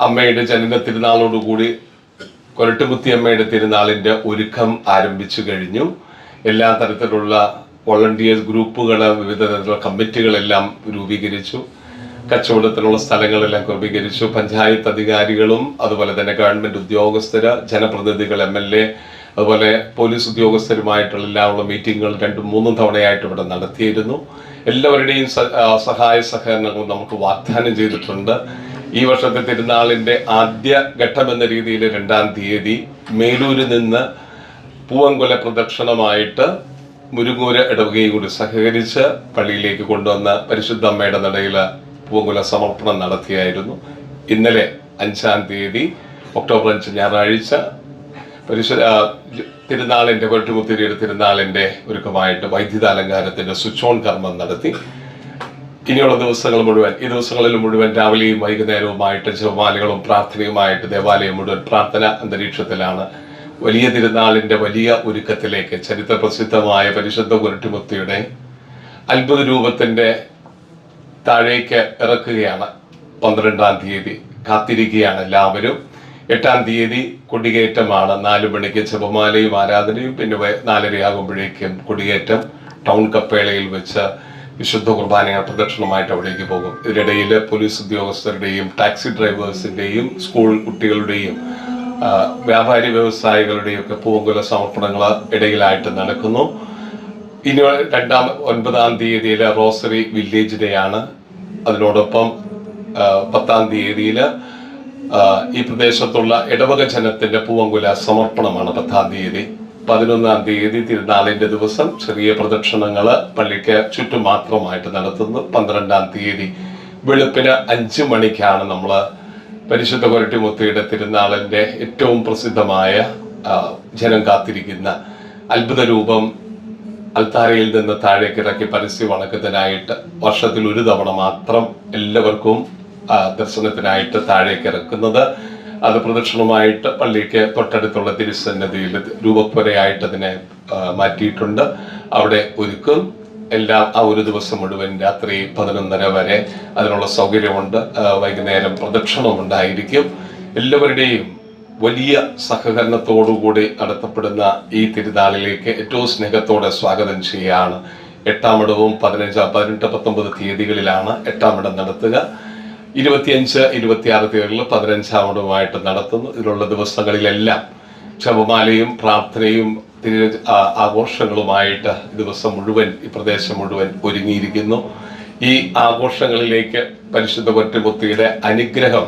അമ്മയുടെ ജനന തിരുനാളോടുകൂടി കൊരട്ടുമുത്തി അമ്മയുടെ തിരുനാളിന്റെ ഒരുക്കം ആരംഭിച്ചു കഴിഞ്ഞു. എല്ലാ തരത്തിലുള്ള വോളണ്ടിയേഴ്സ് ഗ്രൂപ്പുകൾ വിവിധ തരത്തിലുള്ള കമ്മിറ്റികളെല്ലാം രൂപീകരിച്ചു. കച്ചവടത്തിനുള്ള സ്ഥലങ്ങളെല്ലാം ക്രമീകരിച്ചു. പഞ്ചായത്ത് അധികാരികളും അതുപോലെ തന്നെ ഗവൺമെന്റ് ഉദ്യോഗസ്ഥർ ജനപ്രതിനിധികൾ എം എൽ എ അതുപോലെ പോലീസ് ഉദ്യോഗസ്ഥരുമായിട്ടുള്ള എല്ലാമുള്ള മീറ്റിങ്ങുകൾ രണ്ടും മൂന്നും തവണയായിട്ട് ഇവിടെ നടത്തിയിരുന്നു. എല്ലാവരുടെയും സഹായ സഹകരണങ്ങൾ നമുക്ക് വാഗ്ദാനം ചെയ്തിട്ടുണ്ട്. ഈ വർഷത്തെ തിരുനാളിന്റെ ആദ്യ ഘട്ടം എന്ന രീതിയിൽ രണ്ടാം തീയതി മേലൂരിൽ നിന്ന് പൂവൻകൊല പ്രദക്ഷിണമായിട്ട് മുരുങ്ങൂര് ഇടവകയും കൂടി സഹകരിച്ച് പള്ളിയിലേക്ക് കൊണ്ടുവന്ന പരിശുദ്ധ അമ്മയുടെ നടയിൽ പൂവൻകൊല സമർപ്പണം നടത്തിയായിരുന്നു. ഇന്നലെ അഞ്ചാം തീയതി ഒക്ടോബർ അഞ്ച് ഞായറാഴ്ച പരിശുദ്ധ തിരുനാളിന്റെ കൊരട്ടുമുത്തിരിയുടെ തിരുനാളിന്റെ ഒരുക്കമായിട്ട് വൈദ്യുതാലങ്കാരത്തിന്റെ സ്വിച്ച് ഓൺ കർമ്മം നടത്തി. ഇനിയുള്ള ദിവസങ്ങൾ മുഴുവൻ ഈ ദിവസങ്ങളിൽ മുഴുവൻ രാവിലെയും വൈകുന്നേരവുമായിട്ട് ജപമാലകളും പ്രാർത്ഥനയുമായിട്ട് ദേവാലയം മുഴുവൻ പ്രാർത്ഥന അന്തരീക്ഷത്തിലാണ്. വലിയ തിരുനാളിന്റെ വലിയ ഒരുക്കത്തിലേക്ക് ചരിത്ര പ്രസിദ്ധമായ പരിശുദ്ധ കുരുട്ടിമുത്തിയുടെ അത്ഭുത രൂപത്തിന്റെ താഴേക്ക് ഇറക്കുകയാണ്. പന്ത്രണ്ടാം തീയതി കാത്തിരിക്കുകയാണ് എല്ലാവരും. എട്ടാം തീയതി കൊടികയറ്റമാണ് നാലു മണിക്ക് ജപമാലയും ആരാധനയും പിന്നെ നാലരയാകുമ്പോഴേക്കും കൊടികയറ്റം ടൗൺ കപ്പേളയിൽ വെച്ച് വിശുദ്ധ കുർബാനയ പ്രദക്ഷിണമായിട്ട് അവിടേക്ക് പോകും. ഇതിനിടയിൽ പോലീസ് ഉദ്യോഗസ്ഥരുടെയും ടാക്സി ഡ്രൈവേഴ്സിന്റെയും സ്കൂൾ കുട്ടികളുടെയും വ്യാപാരി വ്യവസായികളുടെയും ഒക്കെ പൂങ്കുല സമർപ്പണങ്ങൾ ഇടയിലായിട്ട് നടക്കുന്നു. ഇനി രണ്ടാം ഒൻപതാം തീയതിയിൽ റോസറി വില്ലേജ് ഡേ ആണ്. അതിനോടൊപ്പം പത്താം തീയതിയിൽ ഈ പ്രദേശത്തുള്ള ഇടവക ജനത്തിന്റെ പൂവങ്കുല സമർപ്പണമാണ് പത്താം തീയതി. പതിനൊന്നാം തീയതി തിരുനാളിന്റെ ദിവസം ചെറിയ പ്രദക്ഷിണങ്ങൾ പള്ളിക്ക് ചുറ്റും മാത്രമായിട്ട് നടത്തുന്നു. പന്ത്രണ്ടാം തീയതി വെളുപ്പിന് അഞ്ചു മണിക്കാണ് നമ്മൾ പരിശുദ്ധ കൊരട്ടിമുത്തിയുടെ തിരുനാളിന്റെ ഏറ്റവും പ്രസിദ്ധമായ ജനം കാത്തിരിക്കുന്ന അത്ഭുത രൂപം അൽത്താരയിൽ നിന്ന് താഴേക്ക് ഇറക്കി പരസ്യ വണക്കത്തിനായിട്ട് വർഷത്തിൽ ഒരു തവണ മാത്രം എല്ലാവർക്കും ദർശനത്തിനായിട്ട് താഴേക്ക് ഇറക്കുന്നത് അത് പ്രദക്ഷിണമായിട്ട് പള്ളിക്ക് തൊട്ടടുത്തുള്ള തിരുസന്നതിയിൽ രൂപപ്പുരയായിട്ട് അതിനെ മാറ്റിയിട്ടുണ്ട്. അവിടെ ഒരുക്കും. എല്ലാ ആ ഒരു ദിവസം മുഴുവൻ രാത്രി പതിനൊന്നര വരെ അതിനുള്ള സൗകര്യമുണ്ട്. വൈകുന്നേരം വൈകുന്നേരം പ്രദക്ഷിണമുണ്ടായിരിക്കും. എല്ലാവരുടെയും വലിയ സഹകരണത്തോടുകൂടി നടത്തപ്പെടുന്ന ഈ തിരുനാളിലേക്ക് ഏറ്റവും സ്നേഹത്തോടെ സ്വാഗതം ചെയ്യുകയാണ്. എട്ടാം ഇടവും പതിനഞ്ച് പതിനെട്ട് പത്തൊമ്പത് തീയതികളിലാണ് എട്ടാം ഇടം നടത്തുക. ഇരുപത്തിയഞ്ച് ഇരുപത്തിയാറ് തീയതികളിൽ പതിനഞ്ചാമിടവുമായിട്ട് നടത്തുന്നു. ഇതിലുള്ള ദിവസങ്ങളിലെല്ലാം ജപമാലയും പ്രാർത്ഥനയും തിരു ആഘോഷങ്ങളുമായിട്ട് ദിവസം മുഴുവൻ ഈ പ്രദേശം മുഴുവൻ ഒരുങ്ങിയിരിക്കുന്നു. ഈ ആഘോഷങ്ങളിലേക്ക് പരിശുദ്ധ ഒറ്റമുത്തിയുടെ അനുഗ്രഹം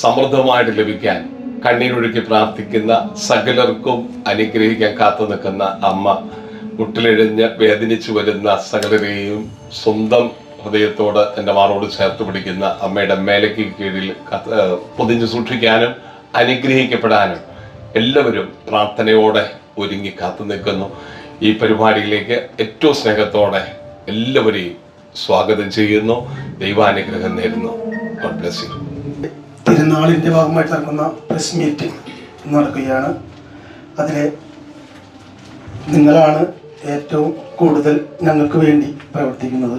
സമൃദ്ധമായിട്ട് ലഭിക്കാൻ കണ്ണീരൊഴുക്കി പ്രാർത്ഥിക്കുന്ന സകലർക്കും അനുഗ്രഹിക്കാൻ കാത്തു നിൽക്കുന്ന അമ്മ മുട്ടിലെഴിഞ്ഞ് വേദനിച്ചു വരുന്ന സകലരെയും സ്വന്തം ഹൃദയത്തോട് എന്റെ മാറോട് ചേർത്ത് പിടിക്കുന്ന അമ്മയുടെ മേലയ്ക്ക് കീഴിൽ പൊതിഞ്ഞു സൂക്ഷിക്കാനും അനുഗ്രഹിക്കപ്പെടാനും എല്ലാവരും പ്രാർത്ഥനയോടെ ഒരുങ്ങി കാത്തു നിൽക്കുന്നു. ഈ പരിപാടിയിലേക്ക് ഏറ്റവും സ്നേഹത്തോടെ എല്ലാവരെയും സ്വാഗതം ചെയ്യുന്നു. ദൈവാനുഗ്രഹം നേരുന്നു. തിരുനാളിന്റെ ഭാഗമായിട്ട് നടക്കുന്ന പ്രസ് മീറ്റ് നടക്കുകയാണ്. അതിൽ നിങ്ങളാണ് ഏറ്റവും കൂടുതൽ ഞങ്ങൾക്ക് വേണ്ടി പ്രവർത്തിക്കുന്നത്.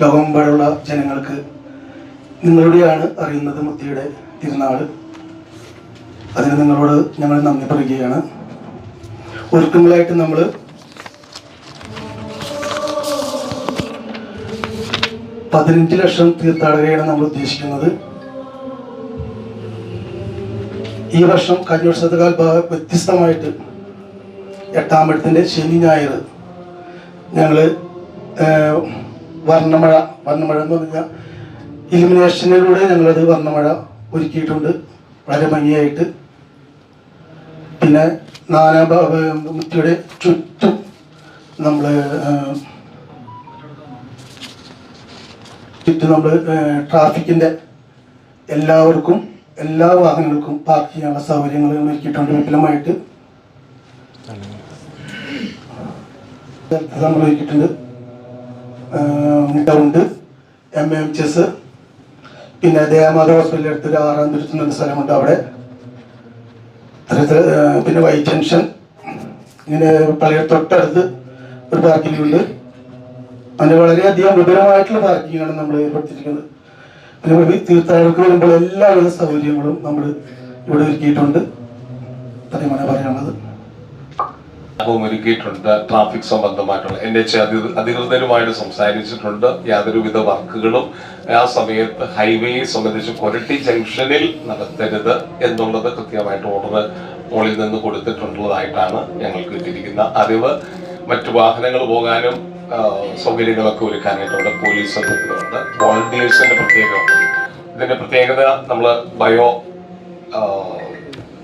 ലോകമെമ്പാടുള്ള ജനങ്ങൾക്ക് നിങ്ങളുടെയാണ് അറിയുന്നത് മുത്തിയുടെ തിരുനാൾ. അതിന് നിങ്ങളോട് ഞങ്ങൾ നന്ദി പറയുകയാണ്. ഒരുക്കങ്ങളായിട്ട് നമ്മൾ പതിനഞ്ച് ലക്ഷം തീർത്ഥാടകരെയാണ് നമ്മൾ ഉദ്ദേശിക്കുന്നത്. ഈ വർഷം കഴിഞ്ഞ വർഷത്തെക്കാൾ വ്യത്യസ്തമായിട്ട് എട്ടാമ്പഴത്തിന്റെ ശനി ഞായർ ഞങ്ങൾ വർണമഴ വർണമഴ എന്ന് പറഞ്ഞാൽ ഇലിമിനേഷനിലൂടെ ഞങ്ങളത് വർണമഴ ഒരുക്കിയിട്ടുണ്ട്. വളരെ ഭംഗിയായിട്ട്. പിന്നെ ഏർ മുത്തിയുടെ ചുറ്റും നമ്മൾ ചുറ്റും നമ്മൾ ട്രാഫിക്കിന്റെ എല്ലാവർക്കും എല്ലാ വാഹനങ്ങൾക്കും പാർക്ക് ചെയ്യാനുള്ള സൗകര്യങ്ങൾ ഒരുക്കിയിട്ടുണ്ട് വിപുലമായിട്ട്. നമ്മൾ ഒരുക്കിയിട്ടുണ്ട്. ഗ്രൗണ്ട് എം എം ചെസ് പിന്നെ ദേവമാത ഹോസ്പിറ്റലിൽ അടുത്തൊരു ആറാം തുരുത്ത് എന്നൊരു സ്ഥലമുണ്ട് അവിടെ. പിന്നെ വൈ ജംഗ്ഷൻ ഇങ്ങനെ പഴയ തൊട്ടടുത്ത് ഒരു പാർക്കിംഗ് ഉണ്ട്. അതിന് വളരെയധികം വിപുലമായിട്ടുള്ള പാർക്കിംഗാണ് നമ്മൾ ഏർപ്പെടുത്തിയിരിക്കുന്നത്. പിന്നെ തീർത്ഥാടകർക്ക് വരുമ്പോൾ എല്ലാവിധ സൗകര്യങ്ങളും നമ്മൾ ഇവിടെ ഒരുക്കിയിട്ടുണ്ട്. അത്രയുമാണ് പറയാനുള്ളത്. ഒരുക്കിയിട്ടുണ്ട്. ട്രാഫിക് സംബന്ധമായിട്ടുള്ള എൻ എച്ച് അധികൃതരുമായിട്ട് സംസാരിച്ചിട്ടുണ്ട്. യാതൊരുവിധ വർക്കുകളും ആ സമയത്ത് ഹൈവേയെ സംബന്ധിച്ച് കൊരട്ടി ജംഗ്ഷനിൽ നടത്തരുത് എന്നുള്ളത് കൃത്യമായിട്ട് ഓർഡർ മുകളിൽ നിന്ന് കൊടുത്തിട്ടുള്ളതായിട്ടാണ് ഞങ്ങൾക്ക് കിട്ടിയിരിക്കുന്ന അറിവ്. മറ്റു വാഹനങ്ങൾ പോകാനും സൗകര്യങ്ങളൊക്കെ ഒരുക്കാനായിട്ടുണ്ട്. പോലീസ് ഉണ്ട് വോളണ്ടിയേഴ്സിന്റെ പ്രത്യേകത ഇതിന്റെ പ്രത്യേകത നമ്മൾ ബയോ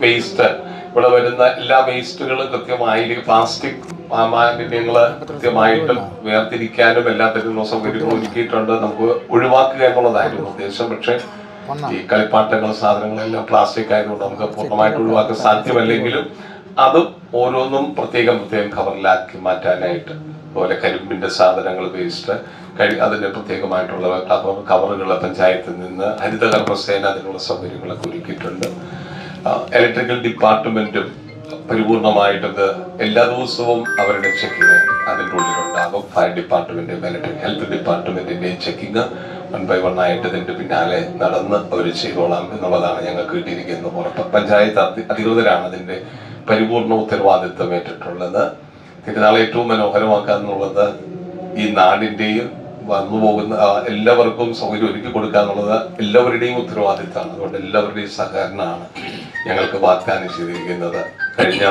വേസ്റ്റ് ഇവിടെ വരുന്ന എല്ലാ വേസ്റ്റുകളും കൃത്യമായി പ്ലാസ്റ്റിക് മാലിന്യങ്ങൾ കൃത്യമായിട്ട് വേർതിരിക്കാനും എല്ലാത്തിനുള്ള സൗകര്യങ്ങളും ഒരുക്കിയിട്ടുണ്ട്. നമുക്ക് ഒഴിവാക്കുക എന്നുള്ളതായിരുന്നു ഉദ്ദേശം. പക്ഷേ ഈ കളിപ്പാട്ടങ്ങൾ സാധനങ്ങളെല്ലാം പ്ലാസ്റ്റിക് ആയതുകൊണ്ട് നമുക്ക് പൂർണമായിട്ട് ഒഴിവാക്കാൻ സാധ്യമല്ലെങ്കിലും അതും ഓരോന്നും പ്രത്യേകം പ്രത്യേകം കവറിലാക്കി മാറ്റാനായിട്ട്. അതുപോലെ കരിമ്പിന്റെ സാധനങ്ങൾ വേസ്റ്റ് കഴി അതിന്റെ പ്രത്യേകമായിട്ടുള്ള കവറുകൾ പഞ്ചായത്തിൽ നിന്ന് ഹരിതകർമ്മസേന അതിനുള്ള സൗകര്യങ്ങളൊക്കെ ഒരുക്കിയിട്ടുണ്ട്. ഇലക്ട്രിക്കൽ ഡിപ്പാർട്ട്മെന്റും പരിപൂർണമായിട്ടത് എല്ലാ ദിവസവും അവരുടെ ചെക്കിങ് അതിന്റെ ഉള്ളിലുണ്ടാകും. ഫയർ ഡിപ്പാർട്ട്മെന്റും ഇലക്ട്രിക് ഹെൽത്ത് ഡിപ്പാർട്ട്മെന്റിന്റെയും ചെക്കിങ് വൺ ബൈ വൺ ആയിട്ട് ഇതിന്റെ പിന്നാലെ നടന്ന് അവർ ചെയ്തോളാം എന്നുള്ളതാണ് ഞങ്ങൾക്ക് കിട്ടിയിരിക്കുന്ന ഉറപ്പ്. പഞ്ചായത്ത് അധി- അധികൃതരാണ് അതിന്റെ പരിപൂർണ ഉത്തരവാദിത്വം ഏറ്റിട്ടുള്ളത് തിരുനാളെ ഏറ്റവും മനോഹരമാക്കുക എന്നുള്ളത് ഈ നാടിന്റെയും വന്നു പോകുന്ന എല്ലാവർക്കും സൗകര്യം ഒരുക്കി കൊടുക്കുക എന്നുള്ളത് എല്ലാവരുടെയും ഉത്തരവാദിത്തമാണ് അതുകൊണ്ട് എല്ലാവരുടെയും സഹകരണമാണ്. ഞങ്ങൾക്ക് വാഗ്ദാനം ചെയ്തിരിക്കുന്നത് കഴിഞ്ഞ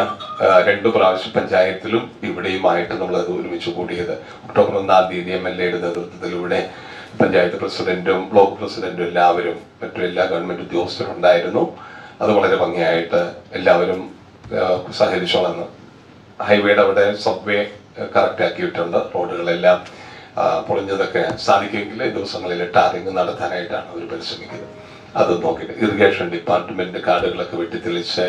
രണ്ട് പ്രാവശ്യം പഞ്ചായത്തിലും ഇവിടെയുമായിട്ട് നമ്മൾ അത് ഒരുമിച്ച് കൂടിയത്. ഒക്ടോബർ ഒന്നാം തീയതി എം എൽ എയുടെ നേതൃത്വത്തിലൂടെ പഞ്ചായത്ത് പ്രസിഡന്റും ബ്ലോക്ക് പ്രസിഡന്റും എല്ലാവരും മറ്റു എല്ലാ ഗവൺമെന്റ് ഉദ്യോഗസ്ഥരും ഉണ്ടായിരുന്നു. അത് വളരെ ഭംഗിയായിട്ട് എല്ലാവരും സഹകരിച്ചോളന്ന് ഹൈവേയുടെ അവിടെ സബ്വേ കറക്റ്റ് ആക്കിയിട്ടുണ്ട്. റോഡുകളെല്ലാം പൊളിഞ്ഞതൊക്കെ സാധിക്കുമെങ്കിൽ ദിവസങ്ങളിൽ ടാറിങ് നടത്താനായിട്ടാണ് അവർ പരിശ്രമിക്കുന്നത്. അത് നോക്കി. ഇറിഗേഷൻ ഡിപ്പാർട്ട്മെന്റ് കാടുകളൊക്കെ വെട്ടിത്തെളിച്ച്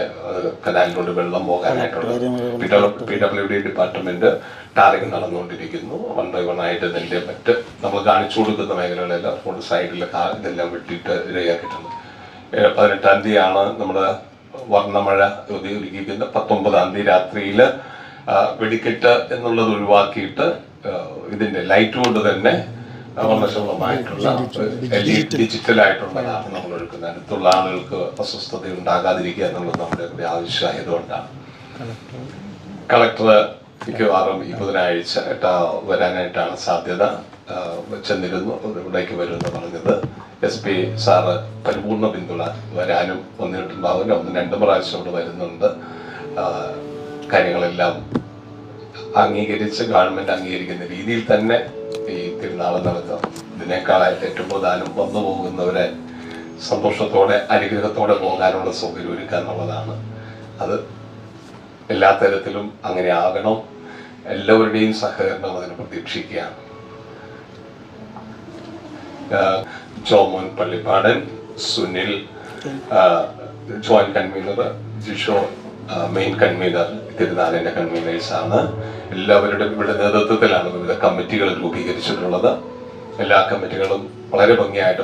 കനാലിലൂടെ വെള്ളം പോകാനായിട്ടുള്ള P W D department tarring നടന്നുകൊണ്ടിരിക്കുന്നു. വൺ ബൈ വൺ ആയിട്ട് ഇതിന്റെ മറ്റ് നമ്മൾ കാണിച്ചു കൊടുക്കുന്ന മേഖലകളെല്ലാം റോഡ് സൈഡിലെ ഇതെല്ലാം വെട്ടിയിട്ട് ഇരയാക്കിയിട്ടുണ്ട്. പതിനെട്ടാം തീയതിയാണ് നമ്മുടെ വർണമഴ ഒരുക്കിയിരിക്കുന്നത് പത്തൊമ്പതാം തീയതി രാത്രിയിൽ വെടിക്കെട്ട് എന്നുള്ളത് ഒഴിവാക്കിയിട്ട് ഇതിന്റെ ലൈറ്റ് കൊണ്ട് തന്നെ ഇ ഡിജിറ്റൽ ആയിട്ടുള്ളതാണ് നമ്മൾ എടുക്കുന്ന അടുത്തുള്ള ആളുകൾക്ക് അസ്വസ്ഥത ഉണ്ടാകാതിരിക്കുക എന്നുള്ളത് നമ്മുടെ ഒരു ആവശ്യമായതുകൊണ്ടാണ്. കളക്ടർ മിക്കവാറും ഈ ബുധനാഴ്ച വരാനായിട്ടാണ് സാധ്യത. ചെന്നിരുന്നു ഇവിടേക്ക് വരുമെന്ന് പറഞ്ഞത്. എസ് പി സാറ് പരിപൂർണ പിന്തുണ വരാനും വന്നിട്ടുണ്ടാവില്ല. ഒന്ന് രണ്ട് പ്രാവശ്യം ഇവിടെ വരുന്നുണ്ട്. കാര്യങ്ങളെല്ലാം അംഗീകരിച്ച് ഗവൺമെന്റ് അംഗീകരിക്കുന്ന രീതിയിൽ തന്നെ തിരുനാൾ നടക്കാം. ഇതിനേക്കാളായി ഏറ്റവും പ്രധാനം വന്നു പോകുന്നവരെ സന്തോഷത്തോടെ അനുഗ്രഹത്തോടെ പോകാനുള്ള സൗകര്യം ഒരുക്കുക എന്നുള്ളതാണ്. അത് എല്ലാ തരത്തിലും അങ്ങനെ ആകണം. എല്ലാവരുടെയും സഹകരണം അതിന് പ്രതീക്ഷിക്കുകയാണ്. Jomon Pallippadan Sunil joint convener Jisho main convener തിരുനാളിന്റെ കൺവീനേഴ്സ് ആണ്. എല്ലാവരുടെ ഇവിടെ നേതൃത്വത്തിലാണ് വിവിധ കമ്മിറ്റികൾ രൂപീകരിച്ചിട്ടുള്ളത്. എല്ലാ കമ്മിറ്റികളും വളരെ ഭംഗിയായിട്ട്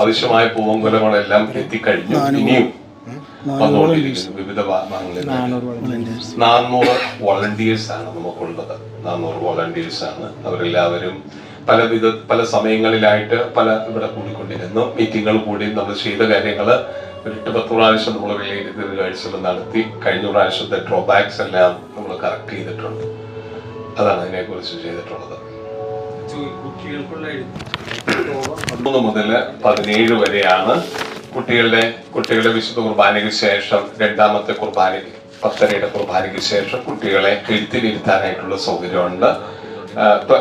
ആവശ്യമായ പൂവങ്കുലങ്ങളെല്ലാം എത്തിക്കഴിഞ്ഞു. ഇനിയും വന്നുകൊണ്ടിരിക്കുന്നു. വിവിധ ഭാഗങ്ങളിൽ നാനൂറ് വോളണ്ടിയേഴ്സ് ആണ് നമുക്കുള്ളത്. നാനൂറ് വോളണ്ടിയേഴ്സ് ആണ്. അവരെല്ലാവരും പല വിധ പല സമയങ്ങളിലായിട്ട് പല ഇവിടെ കൂടിക്കൊണ്ടിരുന്നു. മീറ്റിങ്ങുകൾ കൂടി നമ്മൾ ചെയ്ത കാര്യങ്ങൾ ഒരു എട്ട് പത്ത് പ്രാവശ്യം നമ്മൾ വിലയിരുത്തി കാഴ്ചകൾ നടത്തി കഴിഞ്ഞ പ്രാവശ്യത്തെ ഡ്രോബാക്സ് എല്ലാം നമ്മൾ കറക്റ്റ് ചെയ്തിട്ടുണ്ട്. അതാണ് അതിനെക്കുറിച്ച് ചെയ്തിട്ടുള്ളത്. മൂന്ന് മുതൽ പതിനേഴ് വരെയാണ് കുട്ടികളുടെ കുട്ടികളുടെ വിശുദ്ധ കുർബാനയ്ക്ക് ശേഷം രണ്ടാമത്തെ കുർബാനയ്ക്ക് പത്തരയുടെ കുർബാനയ്ക്ക് ശേഷം കുട്ടികളെ എഴുത്തിലിരുത്താനായിട്ടുള്ള സൗകര്യമുണ്ട്.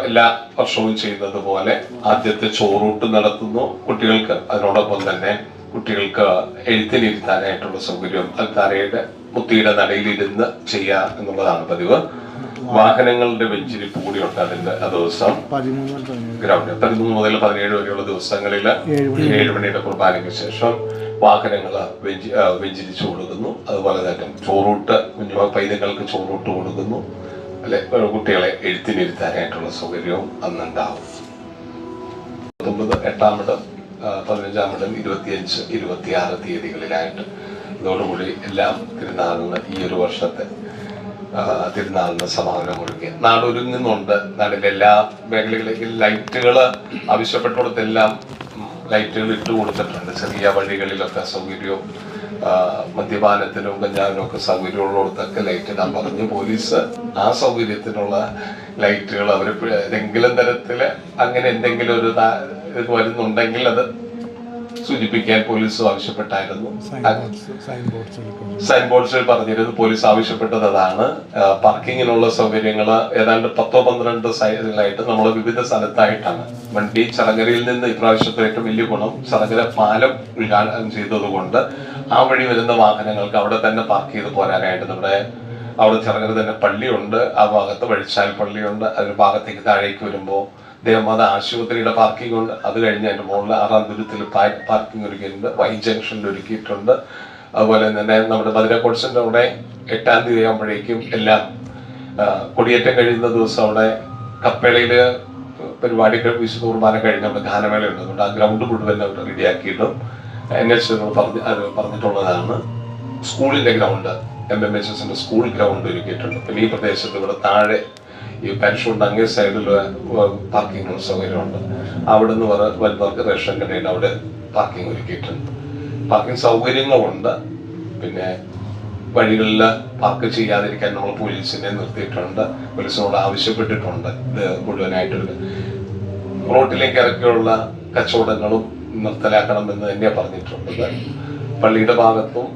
എല്ലാ വർഷവും ചെയ്യുന്നത് പോലെ ആദ്യത്തെ ചോറൂട്ട് നടത്തുന്നു കുട്ടികൾക്ക്. അതിനോടൊപ്പം തന്നെ കുട്ടികൾക്ക് എഴുത്തിലിരുത്താനായിട്ടുള്ള സൗകര്യം അൽത്താരയുടെ മുത്തിയുടെ നടയിലിരുന്ന് ചെയ്യുക എന്നുള്ളതാണ് പതിവ്. വാഹനങ്ങളുടെ വെഞ്ചിരിപ്പ് കൂടി ഉണ്ട് അതിന്റെ ആ ദിവസം. ഗ്രൗണ്ട്. പതിമൂന്ന് മുതൽ പതിനേഴ് വരെയുള്ള ദിവസങ്ങളിൽ ഏഴ് മണിയുടെ കുർബാനയ്ക്ക് ശേഷം വാഹനങ്ങൾ വെഞ്ചി വെഞ്ചിരിച്ചു കൊടുക്കുന്നു. അതുപോലെ തന്നെ ചോറൂട്ട് കുഞ്ഞു പൈതങ്ങൾക്ക് ചോറൂട്ട് കൊടുക്കുന്നു. അല്ലെ? കുട്ടികളെ എഴുത്തിനിരുത്താനായിട്ടുള്ള സൗകര്യവും അന്നുണ്ടാവും. എട്ടാമിടം ആ, മുതൽ ഇരുപത്തിയഞ്ച് ഇരുപത്തിയാറ് തീയതികളിലായിട്ട് ഇതോടുകൂടി എല്ലാം തിരുനാളിന് ഈ ഒരു വർഷത്തെ തിരുനാളിന് സമാപനം കൊടുക്കുക നാടൊരുങ്ങുന്നുണ്ട് നാടിന്റെ എല്ലാ മേഖലകളിലേക്കും ലൈറ്റുകൾ ആവശ്യപ്പെട്ടിടത്തെല്ലാം ലൈറ്റുകൾ ഇട്ട് കൊടുത്തിട്ടുണ്ട് ചെറിയ വഴികളിലൊക്കെ സൗകര്യവും മദ്യപാനത്തിനും കഞ്ഞാവിനും ഒക്കെ സൗകര്യമുള്ളിടത്തൊക്കെ ലൈറ്റ് ഇടാൻ പറഞ്ഞു. പോലീസ് ആ സൗകര്യത്തിനുള്ള ലൈറ്റുകൾ അവർ ഏതെങ്കിലും തരത്തിൽ അങ്ങനെ എന്തെങ്കിലും ഒരു ഇത് വരുന്നുണ്ടെങ്കിൽ അത് സൂചിപ്പിക്കാൻ പോലീസ് ആവശ്യപ്പെട്ടായിരുന്നു. സൈൻ ബോർഡ്സിൽ പറഞ്ഞിരുന്നു പോലീസ് ആവശ്യപ്പെട്ടത് അതാണ്. പാർക്കിങ്ങിനുള്ള സൗകര്യങ്ങൾ ഏതാണ്ട് പത്തോ പന്ത്രണ്ട് സൈഡിലായിട്ട് നമ്മൾ വിവിധ സ്ഥലത്തായിട്ടാണ്. വണ്ടി ചടങ്ങരയിൽ നിന്ന് ഇപ്രാവശ്യത്തെ ഏറ്റവും വലിയ ഗുണം ചടങ്ങര പാലം ഉദ്ഘാടനം ചെയ്തതുകൊണ്ട് ആ വഴി വരുന്ന വാഹനങ്ങൾക്ക് അവിടെ തന്നെ പാർക്ക് ചെയ്ത് പോരാനായിട്ട് നമ്മുടെ അവിടെ ചടങ്ങര തന്നെ പള്ളിയുണ്ട്. ആ ഭാഗത്ത് വഴിച്ചാൽ പള്ളിയുണ്ട്. അതിന് ഭാഗത്തേക്ക് താഴേക്ക് വരുമ്പോൾ ദേവമാത ആശുപത്രിയുടെ പാർക്കിംഗ് ഉണ്ട്. അത് കഴിഞ്ഞ് അതിന്റെ മുകളിൽ ആറാം തുരുത്തിൽ പാർക്കിംഗ് ഒരുക്കിയിട്ടുണ്ട്. വൈ ജംഗ്ഷനിൽ ഒരുക്കിയിട്ടുണ്ട്. അതുപോലെ തന്നെ നമ്മുടെ ഭദ്രക്കോട്സിന്റെ അവിടെ എട്ടാം തീയതി ആകുമ്പോഴേക്കും എല്ലാം കൊടിയേറ്റം കഴിയുന്ന ദിവസം അവിടെ കപ്പേളയിൽ പരിപാടികൾ വിശുദ്ധ കുർബാന കഴിഞ്ഞ അവിടെ ഗാനമേള ഉണ്ട് അതുകൊണ്ട് ആ ഗ്രൗണ്ട് മുഴുവൻ അവിടെ റെഡിയാക്കിയിട്ടും എൻ എച്ച് പറഞ്ഞ് അത് പറഞ്ഞിട്ടുള്ളതാണ്. സ്കൂളിന്റെ ഗ്രൗണ്ട് എം എം എച്ച് എസിന്റെ സ്കൂൾ ഗ്രൗണ്ട് ഒരുക്കിയിട്ടുണ്ട്. പിന്നെ ഈ പ്രദേശത്ത് ഇവിടെ താഴെ ഈ പാരഷൂട്ട് അങ്ങേ സൈഡിൽ പാർക്കിംഗ് സൗകര്യമുണ്ട്. അവിടെ നിന്ന് വരുന്നവർക്ക് റേഷൻ കടയിൽ അവിടെ പാർക്കിംഗ് ഒരുക്കിയിട്ടുണ്ട്. പാർക്കിംഗ് സൗകര്യങ്ങളുണ്ട്. പിന്നെ വഴികളിൽ പാർക്ക് ചെയ്യാതിരിക്കാൻ നമ്മൾ പോലീസിനെ നിർത്തിയിട്ടുണ്ട്. പോലീസിനോട് ആവശ്യപ്പെട്ടിട്ടുണ്ട്. ഇത് മുഴുവനായിട്ടൊരു റോട്ടിലേക്ക് ഇറക്കിയുള്ള കച്ചവടങ്ങളും നിർത്തലാക്കണമെന്ന് തന്നെ പറഞ്ഞിട്ടുണ്ട് പള്ളിയുടെ ഭാഗത്തും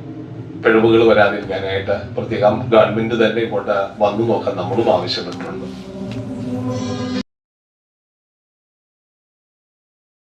പിഴവുകൾ വരാതിരിക്കാനായിട്ട് പ്രത്യേകം ഗവൺമെന്റ് തന്നെ ഇങ്ങോട്ട് വന്നു നോക്കാൻ നമ്മളും ആവശ്യപ്പെട്ടിട്ടുണ്ട്.